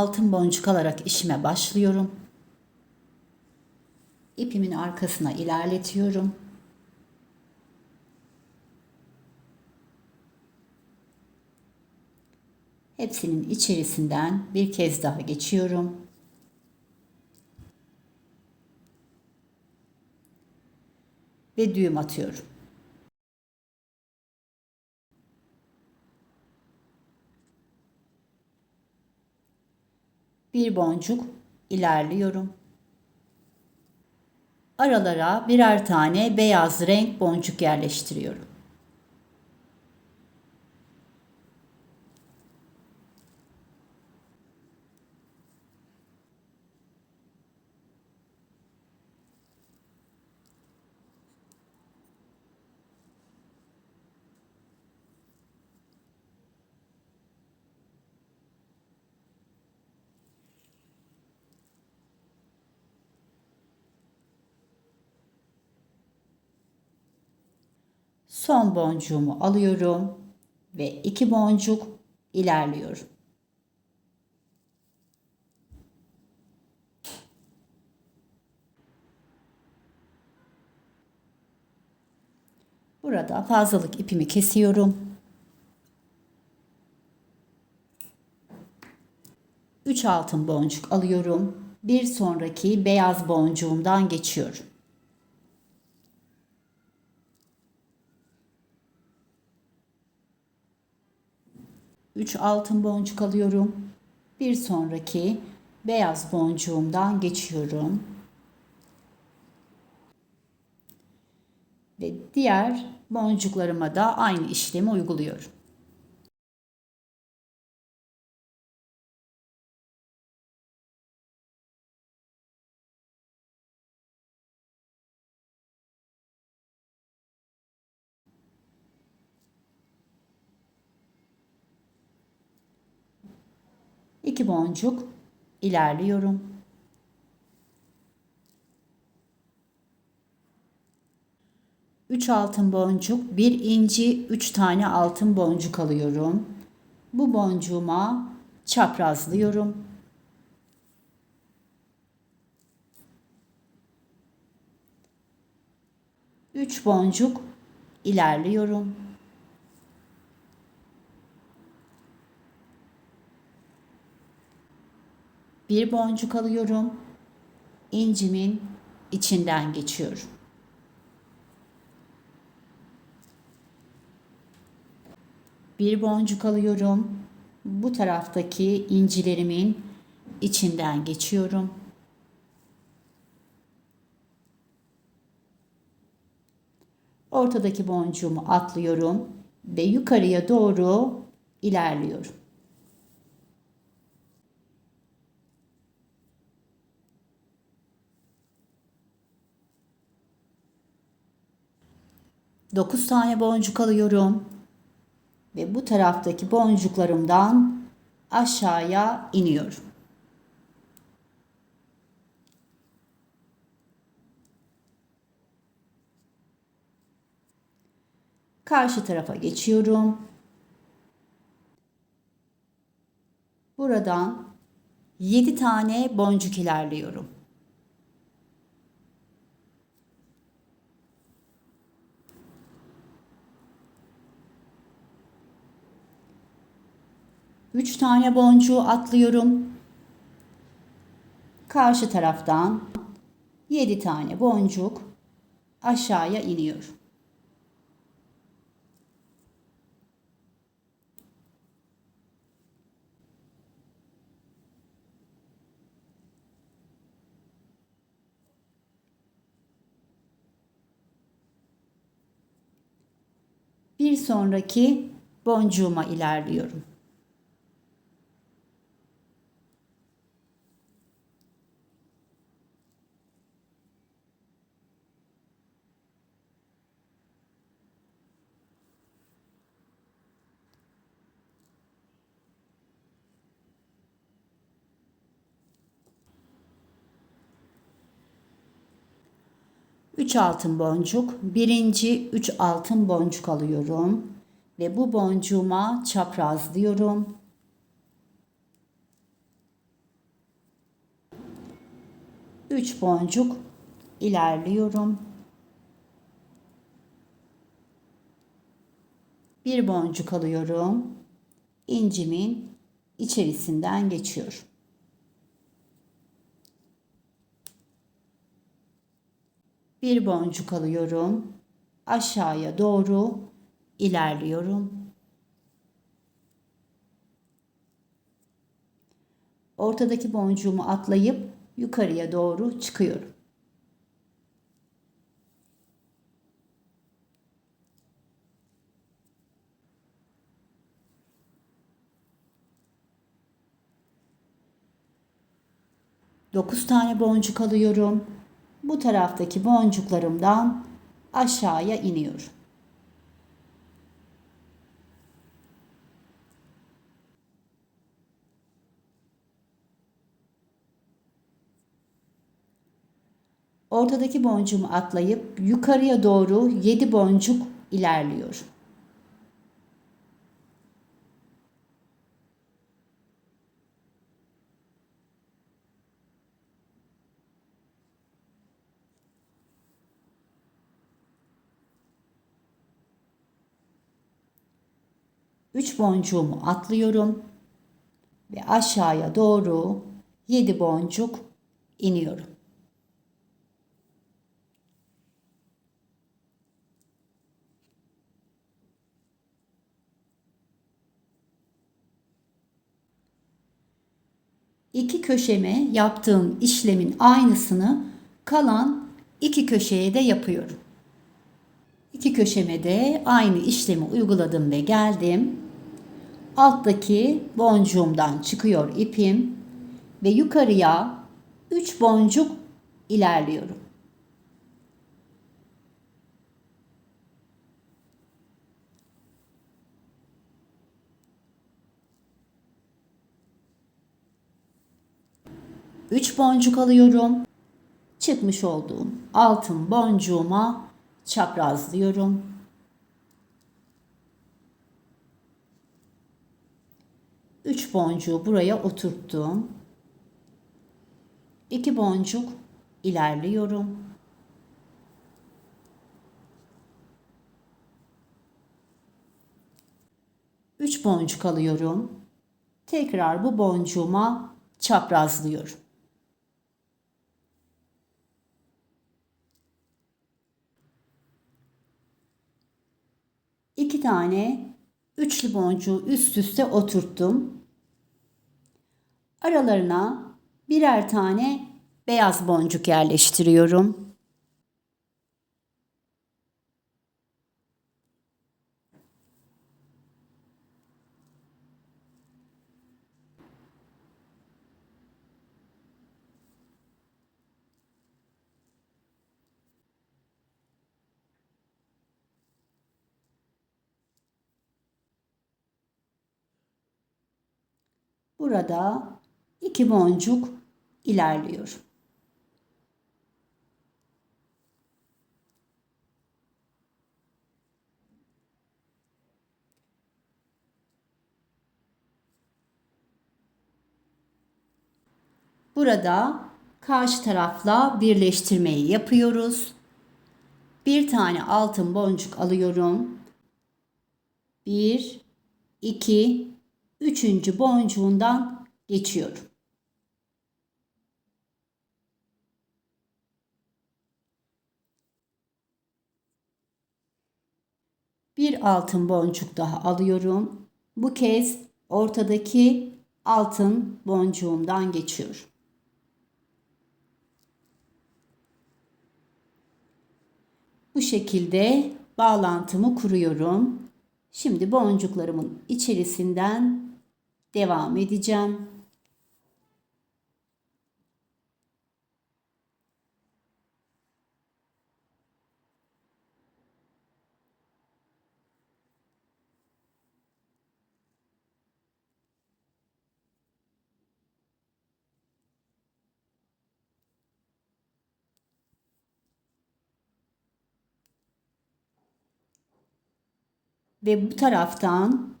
4 tane altın boncuk alarak işime başlıyorum. İpimin arkasına ilerletiyorum. Hepsinin içerisinden bir kez daha geçiyorum. Ve düğüm atıyorum. Bir boncuk ilerliyorum. Aralara birer tane beyaz renk boncuk yerleştiriyorum. Son boncuğumu alıyorum ve iki boncuk ilerliyorum. Burada fazlalık ipimi kesiyorum. 3 altın boncuk alıyorum. Bir sonraki beyaz boncuğumdan geçiyorum. 3 altın boncuk alıyorum. Bir sonraki beyaz boncuğumdan geçiyorum. Ve diğer boncuklarıma da aynı işlemi uyguluyorum. İki boncuk ilerliyorum. Üç altın boncuk, bir inci, üç tane altın boncuk alıyorum. Bu boncuğuma çaprazlıyorum. Üç boncuk ilerliyorum. Bir boncuk alıyorum. İncimin içinden geçiyorum. Bir boncuk alıyorum. Bu taraftaki incilerimin içinden geçiyorum. Ortadaki boncuğumu atlıyorum ve yukarıya doğru ilerliyorum. 9 tane boncuk alıyorum. Ve bu taraftaki boncuklarımdan aşağıya iniyorum. Karşı tarafa geçiyorum. Buradan 7 tane boncuk ilerliyorum. 3 tane boncuğu atlıyorum. Karşı taraftan 7 tane boncuk aşağıya iniyor. Bir sonraki boncuğuma ilerliyorum. 3 altın boncuk, birinci 3 altın boncuk alıyorum ve bu boncuğuma çaprazlıyorum. Üç boncuk ilerliyorum. Bir boncuk alıyorum. İncimin içerisinden geçiyorum. Bir boncuk alıyorum. Aşağıya doğru ilerliyorum. Ortadaki boncuğumu atlayıp yukarıya doğru çıkıyorum. Dokuz tane boncuk alıyorum. Bu taraftaki boncuklarımdan aşağıya iniyorum. Ortadaki boncuğumu atlayıp yukarıya doğru 7 boncuk ilerliyorum. Üç boncuğumu atlıyorum ve aşağıya doğru 7 boncuk iniyorum. iki köşeme yaptığım işlemin aynısını kalan iki köşeye de yapıyorum. İki köşeme de aynı işlemi uyguladım ve geldim. Alttaki boncuğumdan çıkıyor ipim ve yukarıya 3 boncuk ilerliyorum. Üç boncuk alıyorum. Çıkmış olduğum altın boncuğuma çaprazlıyorum. Üç boncuğu buraya oturttum. İki boncuk ilerliyorum. Üç boncuk alıyorum. Tekrar bu boncuğuma çaprazlıyorum. İki tane üçlü boncuğu üst üste oturttum. Aralarına birer tane beyaz boncuk yerleştiriyorum. Burada iki boncuk ilerliyor. Burada karşı tarafla birleştirmeyi yapıyoruz. Bir tane altın boncuk alıyorum. Bir, iki, üçüncü boncuğundan geçiyorum. Bir altın boncuk daha alıyorum. Bu kez ortadaki altın boncuğumdan geçiyorum. Bu şekilde bağlantımı kuruyorum. Şimdi boncuklarımın içerisinden devam edeceğim. Ve bu taraftan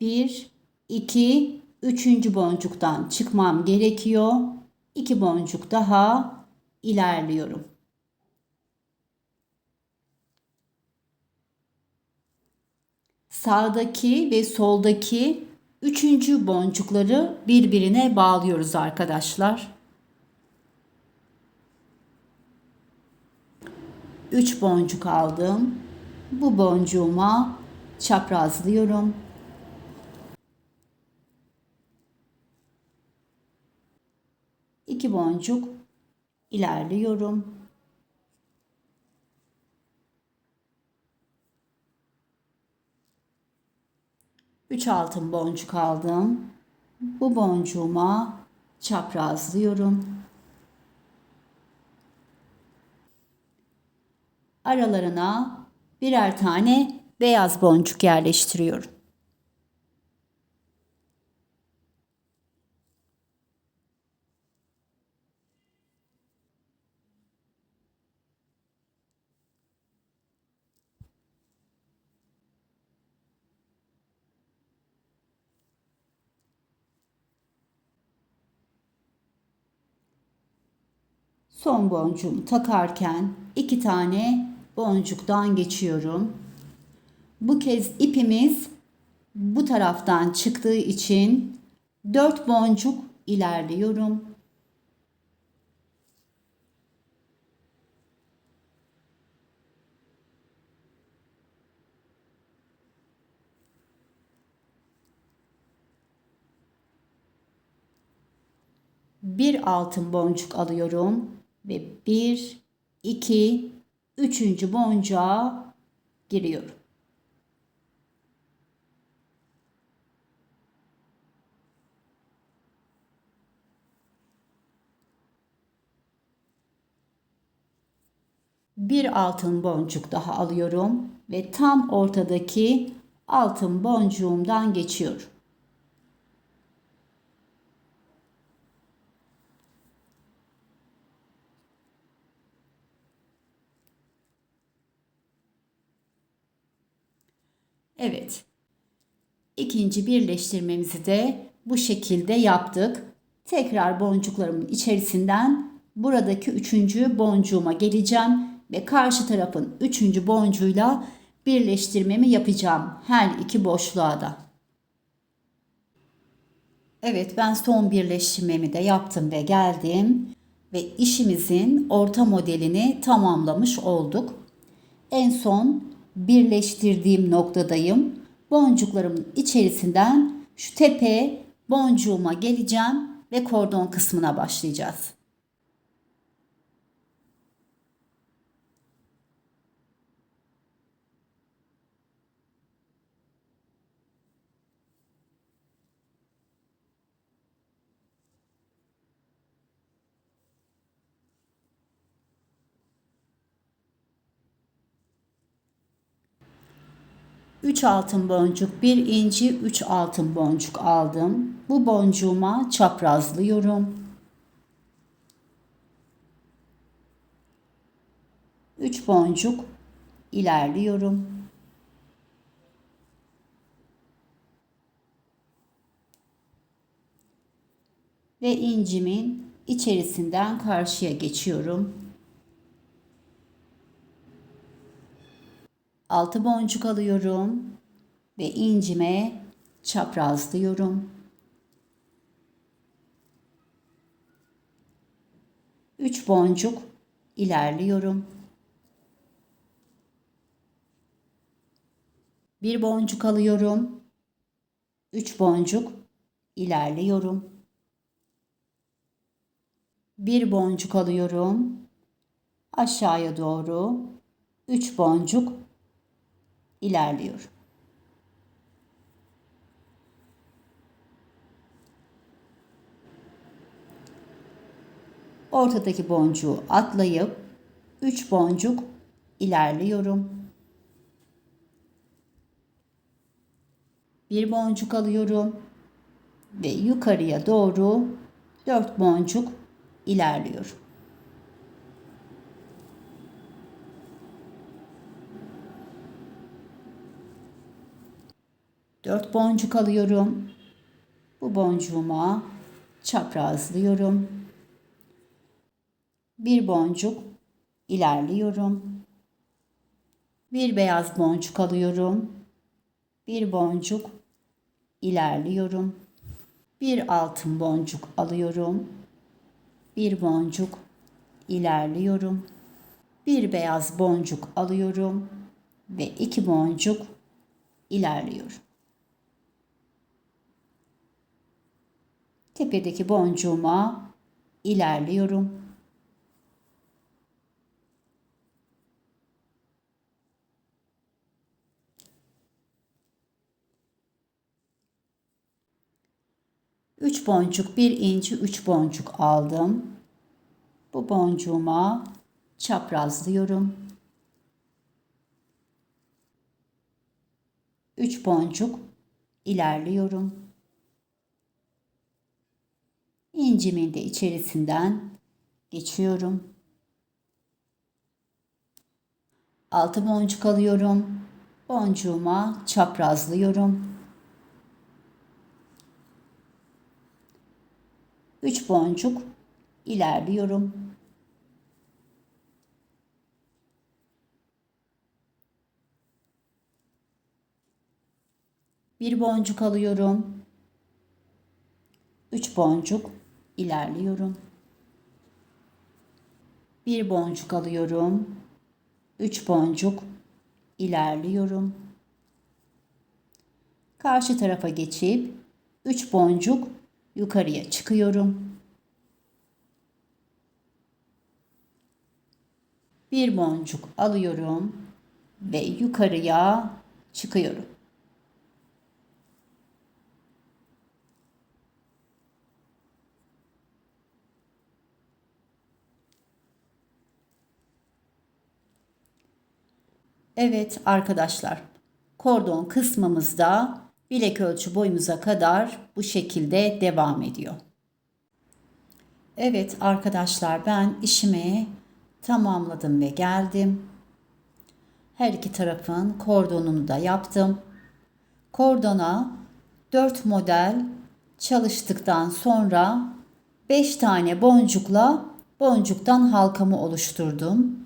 bir, iki, üçüncü boncuktan çıkmam gerekiyor. İki boncuk daha ilerliyorum. Sağdaki ve soldaki üçüncü boncukları birbirine bağlıyoruz arkadaşlar. 3 boncuk aldım. Bu boncuğuma çaprazlıyorum. İki boncuk ilerliyorum. Üç altın boncuk aldım. Bu boncuğuma çaprazlıyorum. aralarına birer tane beyaz boncuk yerleştiriyorum. Son boncuğumu takarken iki tane boncuktan geçiyorum. Bu kez ipimiz bu taraftan çıktığı için 4 boncuk ilerliyorum. Bir altın boncuk alıyorum ve bir, iki, üçüncü boncuğa giriyorum. Bir altın boncuk daha alıyorum ve tam ortadaki altın boncuğumdan geçiyorum. Evet. İkinci birleştirmemizi de bu şekilde yaptık. Tekrar boncuklarımın içerisinden buradaki üçüncü boncuğuma geleceğim ve karşı tarafın üçüncü boncuğuyla birleştirmemi yapacağım her iki boşluğa da. Evet ben son birleştirmemi de yaptım ve geldim ve işimizin orta modelini tamamlamış olduk. En son birleştirdiğim noktadayım. Boncuklarımın içerisinden şu tepe boncuğuma geleceğim ve kordon kısmına başlayacağız. Üç altın boncuk, bir inci, üç altın boncuk aldım. Bu boncuğuma çaprazlıyorum. Üç boncuk ilerliyorum. Ve incimin içerisinden karşıya geçiyorum. Altı boncuk alıyorum ve incime çaprazlıyorum. Üç boncuk ilerliyorum. Bir boncuk alıyorum. Üç boncuk ilerliyorum. Bir boncuk alıyorum. Aşağıya doğru üç boncuk ilerliyorum. Ortadaki boncuğu atlayıp 3 boncuk ilerliyorum. Bir boncuk alıyorum ve yukarıya doğru 4 boncuk ilerliyorum. 4 boncuk alıyorum. Bu boncuğuma çaprazlıyorum. Bir boncuk ilerliyorum. Bir beyaz boncuk alıyorum. Bir boncuk ilerliyorum. Bir altın boncuk alıyorum. Bir boncuk ilerliyorum. Bir beyaz boncuk alıyorum ve iki boncuk ilerliyorum. Tepedeki boncuğuma ilerliyorum. Üç boncuk, bir inci, üç boncuk aldım. Bu boncuğuma çaprazlıyorum. Üç boncuk ilerliyorum. İncimin de içerisinden geçiyorum. Altı boncuk alıyorum. Boncuğuma çaprazlıyorum. Üç boncuk ilerliyorum. Bir boncuk alıyorum. Üç boncuk ilerliyorum. Bir boncuk alıyorum. Üç boncuk ilerliyorum. Karşı tarafa geçip üç boncuk yukarıya çıkıyorum. Bir boncuk alıyorum ve yukarıya çıkıyorum. Evet arkadaşlar, kordon kısmımızda bilek ölçü boyumuza kadar bu şekilde devam ediyor. Evet arkadaşlar ben işimi tamamladım ve geldim. Her iki tarafın kordonunu da yaptım. Kordona 4 model çalıştıktan sonra 5 tane boncukla boncuktan halkamı oluşturdum.